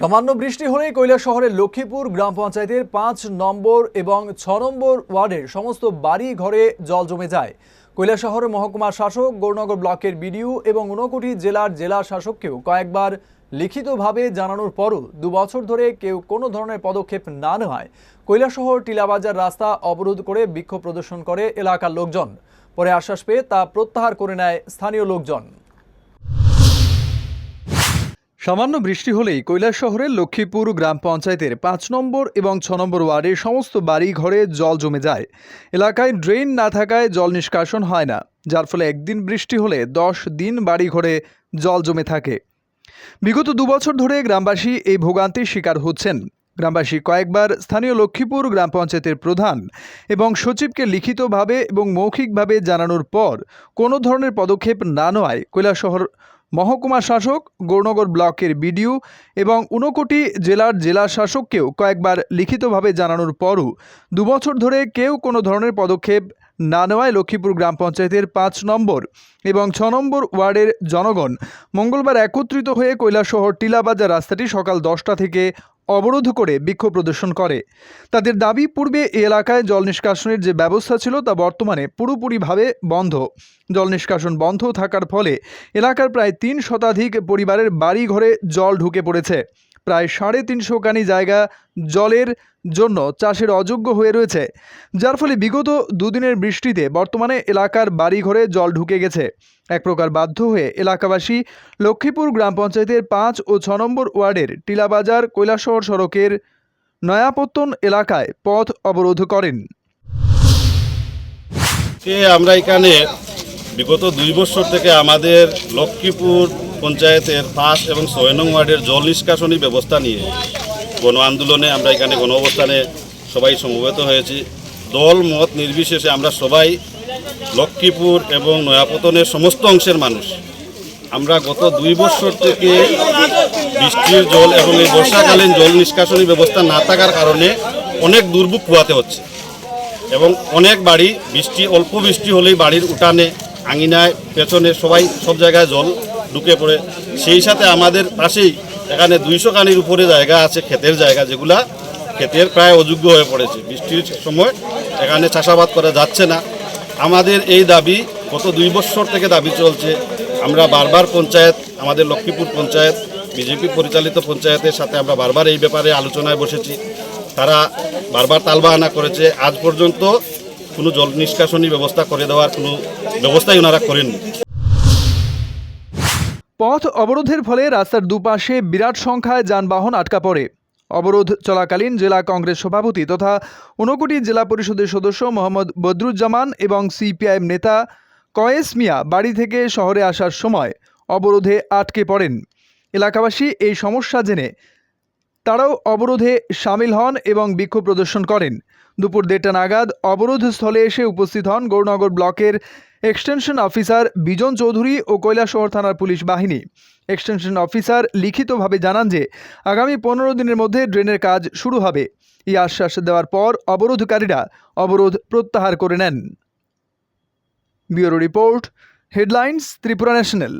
সামান্য বৃষ্টি হলেই কৈলাস শহরের লক্ষ্মীপুর গ্রাম পঞ্চায়েতের পাঁচ নম্বর এবং ছ নম্বর ওয়ার্ডের সমস্ত বাড়ি ঘরে জল জমে যায়। কৈলাস শহরের মহকুমা শাসক গৌরনগর ব্লকের বিডিও এবং ঊনকোটি জেলার জেলা শাসককেও কয়েকবার লিখিতভাবে জানানোর পরও দু বছর ধরে কেউ কোনো ধরনের পদক্ষেপ না নেওয়ায় কৈলাসহর টিলাবাজার রাস্তা অবরোধ করে বিক্ষোভ প্রদর্শন করে এলাকার লোকজন। পরে আশ্বাস পেয়ে তা প্রত্যাহার করে নেয় স্থানীয় লোকজন। সামান্য বৃষ্টি হলেই কৈলাস শহরের লক্ষ্মীপুর গ্রাম পঞ্চায়েতের পাঁচ নম্বর এবং ছ নম্বর ওয়ার্ডের সমস্ত বাড়ি ঘরে জল জমে যায়। এলাকায় ড্রেন না থাকায় জল নিষ্কাশন হয় না, যার ফলে একদিন বৃষ্টি হলে দশ দিন বাড়ি ঘরে জল জমে থাকে। বিগত দুবছর ধরে গ্রামবাসী এই ভোগান্তির শিকার হচ্ছেন। গ্রামবাসী কয়েকবার স্থানীয় লক্ষ্মীপুর গ্রাম পঞ্চায়েতের প্রধান এবং সচিবকে লিখিতভাবে এবং মৌখিকভাবে জানানোর পর কোনো ধরনের পদক্ষেপ না নেওয়ায় কৈলাসহর মহকুমা শাসক, গৌরনগর ব্লকের বিডিও এবং ঊনকোটি জেলার জেলা শাসককেও কয়েকবার লিখিতভাবে জানানোর পরও দুবছর ধরে কেউ কোনো ধরনের পদক্ষেপ না নেওয়ায় লক্ষ্মীপুর গ্রাম পঞ্চায়েতের পাঁচ নম্বর এবং ছ নম্বর ওয়ার্ডের জনগণ মঙ্গলবার একত্রিত হয়ে কৈলাসহর টিলাবাজার রাস্তাটি সকাল দশটা থেকে অবরোধ করে বিক্ষোভ প্রদর্শন করে। তাদের দাবি, পূর্বে এলাকায় জল নিষ্কাশনের যে ব্যবস্থা ছিল তা বর্তমানে পুরোপুরিভাবে বন্ধ। জল নিষ্কাশন বন্ধ থাকার ফলে এলাকার প্রায় তিন শতাধিক পরিবারের বাড়ি ঘরে জল ঢুকে পড়েছে। প্রায় সাড়ে তিনশো কানি জায়গা জলের জন্য চাষের অযোগ্য হয়ে রয়েছে। যার ফলে বিগত দুদিনের বৃষ্টিতে বর্তমানে এলাকার বাড়িঘরে জল ঢুকে গেছে। এক প্রকার বাধ্য হয়ে এলাকাবাসী লক্ষ্মীপুর গ্রাম পঞ্চায়েতের পাঁচ ও ছ নম্বর ওয়ার্ডের টিলাবাজার, কৈলাসহর সড়কের নয়াপত্তন এলাকায় পথ অবরোধ করেন। আমরা এখানে বিগত দুই বছর থেকে আমাদের লক্ষ্মীপুর পঞ্চায়েতের পাঁচ এবং ছয় নং ওয়ার্ডের জল নিষ্কাশনী ব্যবস্থা নিয়ে গণ আন্দোলনে আমরা এখানে গণ অবস্থানে সবাই সমবেত হয়েছি। দল, মত নির্বিশেষে আমরা সবাই লক্ষ্মীপুর এবং নয়াপতনের সমস্ত অংশের মানুষ। আমরা গত দুই বছর থেকে বৃষ্টির জল এবং এই বর্ষাকালীন জল নিষ্কাশনী ব্যবস্থা না থাকার কারণে অনেক দুর্ভোগ পোয়াতে হচ্ছে এবং অনেক বাড়ি বৃষ্টি, অল্প বৃষ্টি হলেই বাড়ির উঠানে, আঙিনায়, পেছনে সবাই সব জায়গায় জল ঢুকে পড়ে। সেই সাথে আমাদের পাশেই এখানে দুইশো কানির উপরে জায়গা আছে, ক্ষেতের জায়গা, যেগুলা ক্ষেতের প্রায় অযোগ্য হয়ে পড়েছে। বৃষ্টির সময় এখানে চাষাবাদ করা যাচ্ছে না। আমাদের এই দাবি গত দুই বছর থেকে দাবি চলছে। আমরা বারবার পঞ্চায়েত, আমাদের লক্ষ্মীপুর পঞ্চায়েত, বিজেপি পরিচালিত পঞ্চায়েতের সাথে আমরা বারবার এই ব্যাপারে আলোচনায় বসেছি। তারা বারবার তালবাহানা করেছে। আজ পর্যন্ত কোনো জল নিষ্কাশনী ব্যবস্থা করে দেওয়ার কোনো ব্যবস্থাই ওনারা করেননি। পথ অবরোধের ফলে রাস্তার দুপাশে বিরাট সংখ্যায় যানবাহন আটকা পড়ে। অবরোধ চলাকালীন জেলা কংগ্রেস সভাপতি তথা ঊনকোটি জেলা পরিষদের সদস্য মোহাম্মদ বদরুজ্জামান এবং সিপিআইএম নেতা কয়েস মিয়া বাড়ি থেকে শহরে আসার সময় অবরোধে আটকে পড়েন। এলাকাবাসী এই সমস্যা জেনে তারাও অবরোধে সামিল হন এবং বিক্ষোভ প্রদর্শন করেন। দুপুর দেড়টা নাগাদ অবরোধ স্থলে এসে উপস্থিত হন গৌরনগর ব্লকের এক্সটেনশন অফিসার বিজন চৌধুরী ও কৈলাসহর থানার পুলিশ বাহিনী। এক্সটেনশন অফিসার লিখিতভাবে জানান যে, আগামী পনেরো দিনের মধ্যে ড্রেনের কাজ শুরু হবে। এই আশ্বাস দেওয়ার পর অবরোধকারীরা অবরোধ প্রত্যাহার করে নেন। Bureau report, headlines, Tripura national.